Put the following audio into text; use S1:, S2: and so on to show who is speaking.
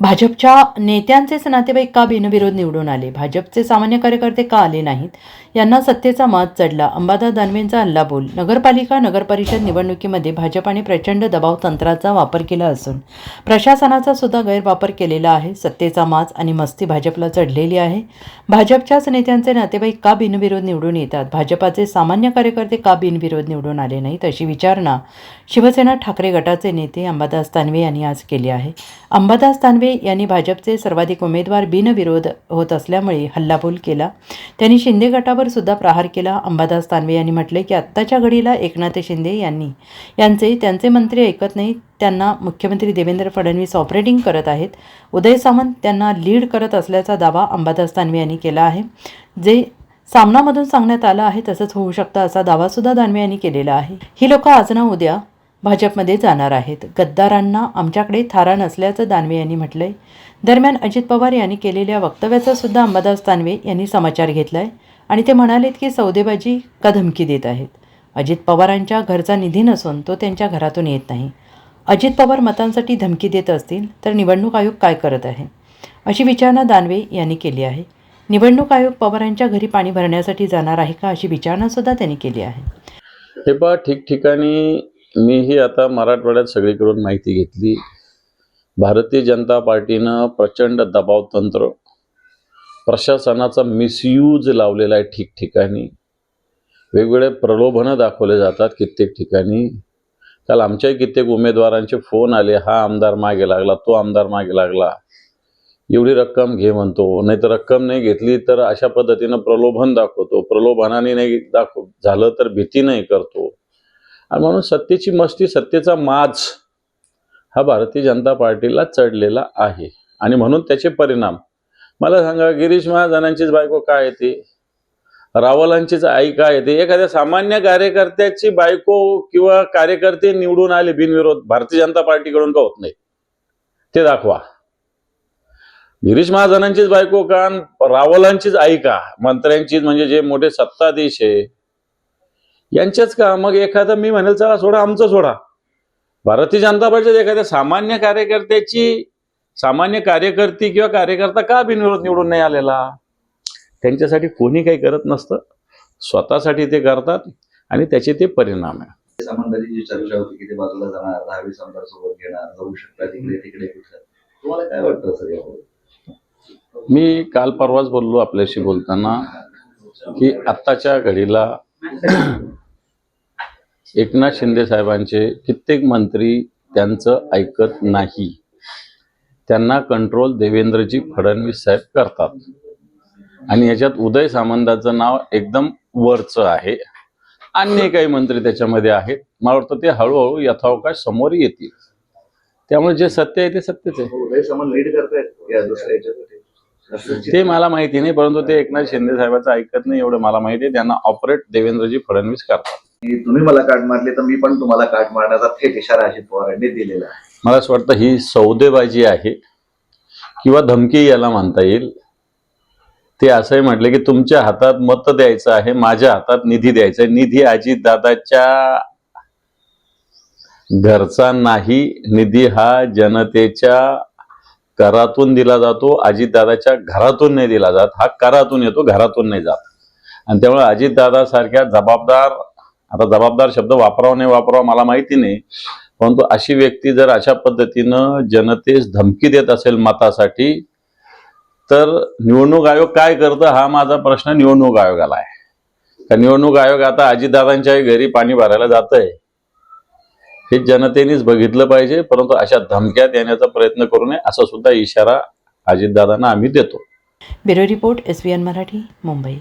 S1: भाजपच्या नेत्यांचेच नातेवाईक का बिनविरोध निवडून आले? भाजपचे सामान्य कार्यकर्ते का आले नाहीत? यांना सत्तेचा मात चढला. अंबादास दानवेंचा हल्लाबोल नगरपालिका नगरपरिषद निवडणुकीमध्ये भाजपाने प्रचंड दबाव तंत्राचा वापर केला असून प्रशासनाचा सुद्धा गैरवापर केलेला आहे. सत्तेचा माज आणि मस्ती भाजपला चढलेली आहे. भाजपच्याच नेत्यांचे नातेवाईक का बिनविरोध निवडून येतात? भाजपाचे सामान्य कार्यकर्ते का बिनविरोध निवडून आले नाहीत अशी विचारणा शिवसेना ठाकरे गटाचे नेते अंबादास दानवे यांनी आज केली आहे. अंबादास दानवे यांनी भाजपचे सर्वाधिक उमेदवार बिनविरोध होत असल्यामुळे हल्लाबोल केला. त्यांनी शिंदे गटावर सुद्धा प्रहार केला. अंबादास तानवे यांनी म्हटले की आत्ताच्या घडीला एकनाथ शिंदे यांनी यांचे त्यांचे मंत्री ऐकत नाहीत त्यांना मुख्यमंत्री देवेंद्र फडणवीस ऑपरेटिंग करत आहेत. उदय सामंत त्यांना लीड करत असल्याचा दावा अंबादास तानवे यांनी केला आहे. जे सामनामधून सांगण्यात आलं आहे तसंच होऊ शकतं असा दावासुद्धा दानवे यांनी केलेला आहे. ही लोक आज ना उद्या भाजपमध्ये जाणार आहेत. गद्दारांना आमच्याकडे थारा नसल्याचं दानवे यांनी म्हटलंय. दरम्यान अजित पवार यांनी केलेल्या वक्तव्याचा सुद्धा अंबादास दानवे यांनी समाचार घेतलाय आणि ते म्हणालेत की सौदेबाजी का धमकी देत आहेत? अजित पवारांच्या घरचा निधी नसून तो त्यांच्या घरातून येत नाही. अजित पवार मतांसाठी धमकी देत असतील तर निवडणूक आयोग काय करत आहे? अशी विचारणा दानवे यांनी केली आहे. निवडणूक आयोग पवारांच्या घरी पाणी भरण्यासाठी जाणार आहे का अशी विचारणासुद्धा त्यांनी केली आहे.
S2: हे पहा ठिकठिकाणी मीही आता मराठवाड्यात सगळीकडून माहिती घेतली. भारतीय जनता पार्टीनं प्रचंड दबाव तंत्र प्रशासनाचा मिसयूज लावलेला आहे ठिकठिकाणी. वेगवेगळे प्रलोभनं दाखवले जातात कित्येक ठिकाणी. काल आमच्याही कित्येक उमेदवारांचे फोन आले हा आमदार मागे लागला तो आमदार मागे लागला. एवढी रक्कम घे म्हणतो. नाही तर रक्कम नाही घेतली तर अशा पद्धतीनं प्रलोभन दाखवतो. प्रलोभनाने नाही दाखव झालं तर भीती नाही करतो. आणि म्हणून सत्तेची मस्ती सत्तेचा माज हा भारतीय जनता पार्टीला चढलेला आहे. आणि म्हणून त्याचे परिणाम. मला सांगा गिरीश महाजनांचीच बायको काय येते रावलांचीच आई काय येते एखाद्या सामान्य कार्यकर्त्याची बायको किंवा कार्यकर्ते निवडून आले बिनविरोध भारतीय जनता पार्टीकडून का होत नाही? ते दाखवा. गिरीश महाजनांचीच बायको का रावलांचीच आई का? मंत्र्यांचीच म्हणजे जे मोठे सत्ताधीश आहे यांचेच का? मग एखादं मी म्हणेल चला सोडा आमचं सोडा. भारतीय जनता पार्टीत एखाद्या सामान्य कार्यकर्त्याची सामान्य कार्यकर्ती किंवा कार्यकर्ता का बिनविरोध निवडून नाही आलेला? त्यांच्यासाठी कोणी काही करत नसतं. स्वतःसाठी ते करतात आणि त्याचे ते परिणाम आहे.
S3: जी चर्चा होती की ते बाजूला जाणार दहावीस आमदार सोबत घेणार जाऊ शकतात तिकडे तिकडे तुम्हाला काय वाटतं सर
S2: मी काल परवाच बोललो आपल्याशी बोलताना की आत्ताच्या घडीला एकनाथ शिंदे साहेबांचे कित्येक मंत्री त्यांचं ऐकत नाही. त्यांना कंट्रोल देवेंद्रजी फडणवीस साहेब करतात. आणि याच्यात उदय सामंताचं नाव एकदम वरचं आहे. अन्य काही मंत्री त्याच्यामध्ये आहेत. मला वाटतं ते हळूहळू यथावकाश समोर येतील. त्यामुळे जे सत्य आहे ते सत्यच आहे. ते मला माहिती नाही परंतु ते एकनाथ शिंदे साहेबांचं ऐकत नाही एवढं मला माहिती आहे. त्यांना ऑपरेट देवेंद्रजी फडणवीस करतात.
S3: की तुम्ही मला काट मारली तर मी पण तुम्हाला काट मारण्याचा थेट इशारा अजित पवारांनी दिलेला आहे.
S2: मला असं वाटतं ही सौदेबाजी आहे किंवा धमकी याला म्हणता येईल. ते असंही म्हटले की तुमच्या हातात मत द्यायचं आहे माझ्या हातात निधी द्यायचा आहे. निधी अजितदादाच्या घरचा नाही निधी हा जनतेच्या करातून दिला जातो अजितदादाच्या घरातून नाही दिला जात. हा करातून येतो घरातून नाही जात. आणि त्यामुळे अजितदादा सारख्या जबाबदार आता जबाबदार शब्द वापरावा नाही वापरावा मला माहिती नाही. परंतु अशी व्यक्ती जर अशा पद्धतीनं जनतेस धमकी देत असेल मतासाठी तर निवडणूक आयोग काय करतं हा माझा प्रश्न निवडणूक आयोगाला आहे. तर निवडणूक आयोग आता अजितदादांच्याही घरी पाणी भरायला जात आहे हे जनतेनेच बघितलं पाहिजे परंतु अशा धमक्या देण्याचा प्रयत्न करू नये असा सुद्धा इशारा अजितदादांना आम्ही देतो.
S1: Bureau report S Marathi Mumbai.